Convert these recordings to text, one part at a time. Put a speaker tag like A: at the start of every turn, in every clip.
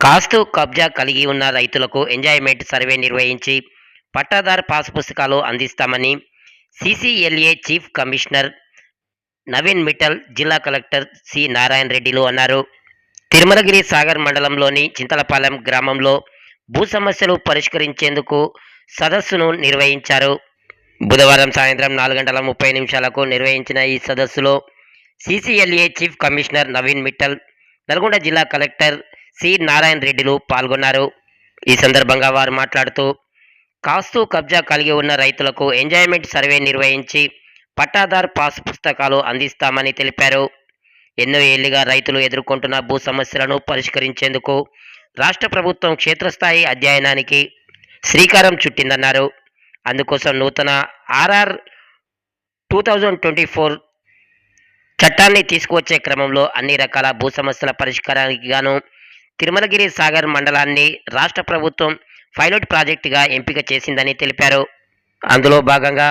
A: కాస్తు కబ్జా కలిగి ఉన్న రైతులకు ఎంజాయ్మెంట్ సర్వే నిర్వహించి పట్టాదారు పాస్ పుస్తకాలు అందిస్తామని CCLA chief commissioner Naveen Mittal జిల్లా కలెక్టర్ సి నారాయణ రెడ్డిలు అన్నారు. తిరుమలగిరి సాగర్ మండలంలోని చింతలపాలెం గ్రామంలో భూ సమస్యలు పరిష్కరించేందుకు సదస్సును నిర్వహించారు. బుధవారం సాయంత్రం నాలుగు గంటల ముప్పై నిమిషాలకు నిర్వహించిన ఈ సదస్సులో CCLA chief commissioner Naveen Mittal Nalgonda జిల్లా కలెక్టర్ సి. నారాయణ రెడ్డిలు పాల్గొన్నారు. ఈ సందర్భంగా వారు మాట్లాడుతూ కాస్తు కబ్జా కలిగి ఉన్న రైతులకు ఎంజాయ్మెంట్ సర్వే నిర్వహించి పట్టాదార్ పాస్ పుస్తకాలు అందిస్తామని తెలిపారు. ఎన్నో ఏళ్ళుగా రైతులు ఎదుర్కొంటున్న భూ సమస్యలను పరిష్కరించేందుకు రాష్ట్ర ప్రభుత్వం క్షేత్రస్థాయి అధ్యయనానికి శ్రీకారం చుట్టిందన్నారు. అందుకోసం నూతన RR two thousand twenty four చట్టాన్ని తీసుకువచ్చే క్రమంలో అన్ని రకాల భూ సమస్యల పరిష్కారానికి గాను తిరుమలగిరి సాగర్ మండలాన్ని రాష్ట్ర ప్రభుత్వం పైలట్ ప్రాజెక్టుగా ఎంపిక చేసిందని తెలిపారు. అందులో భాగంగా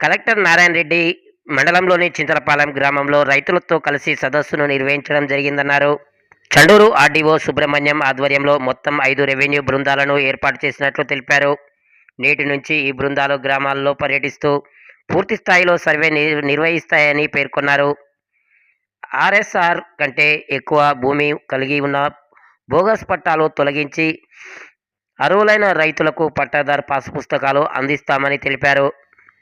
A: కలెక్టర్ నారాయణ రెడ్డి మండలంలోని చింతలపాలెం గ్రామంలో రైతులతో కలిసి సదస్సును నిర్వహించడం జరిగిందన్నారు. చండూరు ఆర్డీఓ సుబ్రహ్మణ్యం ఆధ్వర్యంలో మొత్తం ఐదు రెవెన్యూ బృందాలను ఏర్పాటు చేసినట్లు తెలిపారు. నేటి నుంచి ఈ బృందాలు గ్రామాల్లో పర్యటిస్తూ పూర్తి స్థాయిలో సర్వే నిర్వహిస్తాయని పేర్కొన్నారు. ఆర్ఎస్ఆర్ కంటే ఎక్కువ భూమి కలిగి ఉన్న బోగస్ పట్టాలు తొలగించి అర్హులైన రైతులకు పట్టాదారు పాస్ పుస్తకాలు అందిస్తామని తెలిపారు.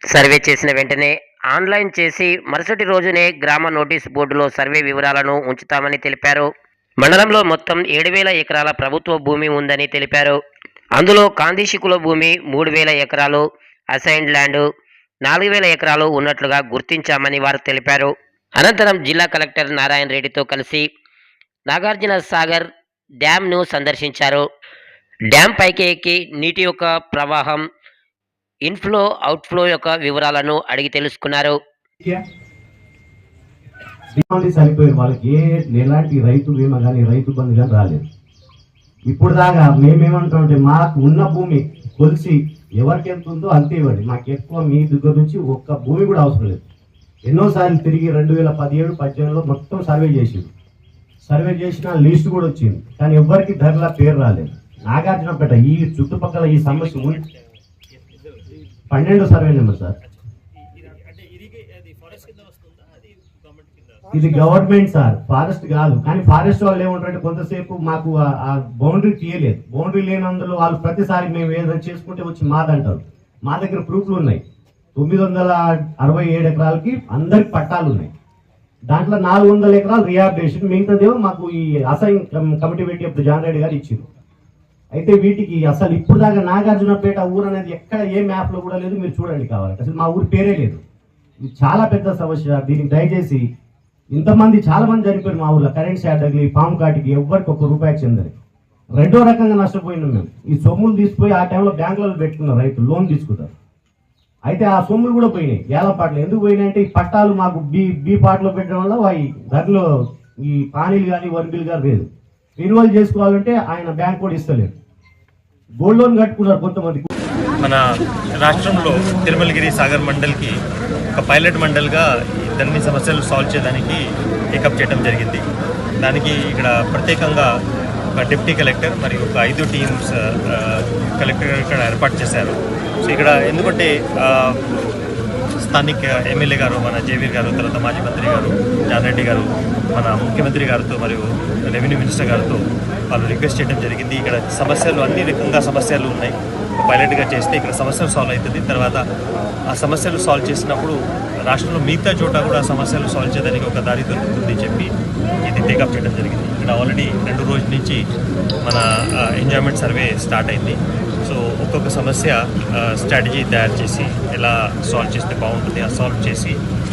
A: సర్వే చేసిన వెంటనే ఆన్లైన్ చేసి మరుసటి రోజునే గ్రామ నోటీస్ బోర్డులో సర్వే వివరాలను ఉంచుతామని తెలిపారు. మండలంలో మొత్తం ఏడు వేల ఎకరాల ప్రభుత్వ భూమి ఉందని తెలిపారు. అందులో కాందిశికుల భూమి మూడు వేల ఎకరాలు అసైన్డ్ ల్యాండ్ నాలుగు వేల ఎకరాలు ఉన్నట్లుగా గుర్తించామని వారు తెలిపారు. అనంతరం జిల్లా కలెక్టర్ నారాయణ రెడ్డితో కలిసి నాగార్జున సాగర్ డ్యాంను సందర్శించారు. డ్యాం పైకి ఎక్కి నీటి యొక్క ప్రవాహం ఇన్ఫ్లో అవుట్ఫ్లో యొక్క వివరాలను అడిగి తెలుసుకున్నారు.
B: దీపావళి చనిపోయారు వాళ్ళకి ఏ ఎలాంటి రైతు బీమా కానీ రైతు బంధు కానీ రాలేదు. ఇప్పుడు దాకా మేమేమంటామంటే మాకు ఉన్న భూమి కొలిసి ఎవరికి ఎంత ఉందో అంతే ఇవ్వండి. మాకు ఎక్కువ మీ దగ్గర నుంచి ఒక్క భూమి కూడా అవసరం లేదు. ఎన్నోసార్లు తిరిగి రెండు వేల పదిహేడు పద్దెనిమిదిలో మొత్తం సర్వే చేసింది సర్వే చేసిన లిస్ట్ కూడా వచ్చింది. కానీ ఎవ్వరికి ధరల పేరు రాలేదు. నాగార్జునపేట ఈ చుట్టుపక్కల ఈ సమస్య ఉంది. పన్నెండు సర్వే నెంబర్ సార్. ఇది గవర్నమెంట్ సార్ ఫారెస్ట్ కాదు. కానీ ఫారెస్ట్ వాళ్ళు ఏమంటారంటే కొంతసేపు మాకు ఆ- ఆ బౌండరీ తీయలేదు. బౌండరీ లేనందులో వాళ్ళు ప్రతిసారి మేము ఏదైనా చేసుకుంటే వచ్చి మాదంటారు మా దగ్గర ప్రూఫ్లు ఉన్నాయి. తొమ్మిది వందల అరవై ఏడు ఎకరాలకి అందరికి పట్టాలు ఉన్నాయి. దాంట్లో నాలుగు వందల ఎకరాలు రిహాబిలిటేషన్ మిగతాదేమో మాకు ఈ అసైన్ కమిటీ పెట్టి అప్పుడు జాన్ రెడ్డి గారు ఇచ్చింది అయితే వీటికి అసలు ఇప్పుడు దాకా నాగార్జునపేట ఊరు అనేది ఎక్కడ ఏ మ్యాప్లో కూడా లేదు మీరు చూడండి కావాలంటే. అసలు మా ఊరి పేరే లేదు. ఇది చాలా పెద్ద సమస్య. దీనికి దయచేసి ఇంతమంది చాలా మంది చనిపోయారు మా ఊర్లో. కరెంట్ షాట్ తగిలి పాము కాటికి ఎవరికి ఒక రూపాయి చెందరు రెండో రకంగా నష్టపోయినాం మేము. ఈ సొమ్ములు తీసుకుపోయి ఆ టైంలో బ్యాంకులలో పెట్టుకున్నారు రైతులు లోన్ తీసుకుంటారు. అయితే ఆ సొమ్ములు కూడా పోయినాయి. ఏలపాటలు ఎందుకు పోయినాయి అంటే ఈ పట్టాలు మాకు బీ బీ పాటలో పెట్టడం వల్ల అవి ధరలో ఈ పానీలు కానీ వన్బిల్ కానీ లేదు. రెన్యువల్ చేసుకోవాలంటే ఆయన బ్యాంక్ కూడా ఇస్తలేదు గోల్డ్ లోన్ కట్టుకున్నారు కొంతమంది.
C: మన రాష్ట్రంలో తిరుమలగిరి సాగర్ మండల్కి ఒక పైలట్ మండల్గా ఇద్దరిని సమస్యలు సాల్వ్ చేయడానికి టేకప్ చేయడం జరిగింది. దానికి ఇక్కడ ప్రత్యేకంగా ఒక డిప్టీ కలెక్టర్ మరియు ఒక ఐదు టీమ్స్ కలెక్టర్ ఇక్కడ ఏర్పాటు చేశారు. సో ఇక్కడ ఎందుకంటే స్థానిక ఎమ్మెల్యే గారు మన జేవీర్ గారు తర్వాత మాజీ మంత్రి గారు జానరెడ్డి గారు మన ముఖ్యమంత్రి గారితో మరియు రెవెన్యూ మినిస్టర్ గారితో వాళ్ళు రిక్వెస్ట్ చేయడం జరిగింది. ఇక్కడ సమస్యలు అన్ని రకంగా సమస్యలు ఉన్నాయి. పైలట్గా చేస్తే ఇక్కడ సమస్యలు సాల్వ్ అవుతుంది. తర్వాత ఆ సమస్యలు సాల్వ్ చేసినప్పుడు రాష్ట్రంలో మిగతా చోట కూడా సమస్యలు సాల్వ్ చేయడానికి ఒక దారి దొరుకుతుంది చెప్పి ఇది టేకప్ చేయడం జరిగింది. ఇక్కడ ఆల్రెడీ రెండు రోజుల నుంచి మన ఎంజాయ్మెంట్ సర్వే స్టార్ట్ అయింది. సో ఒక్కొక్క సమస్య స్ట్రాటజీ తయారు చేసి ఎలా సాల్వ్ చేస్తే బాగుంటుంది ఆ సాల్వ్ చేసి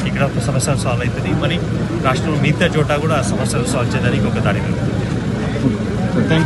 C: ఇక్కడ ఒక సమస్య సాల్వ్ అవుతుంది. మరి రాష్ట్రంలో మిగతా చోట కూడా ఆ సమస్యలు సాల్వ్ చేయడానికి ఒక దారి దొరుకుతుంది.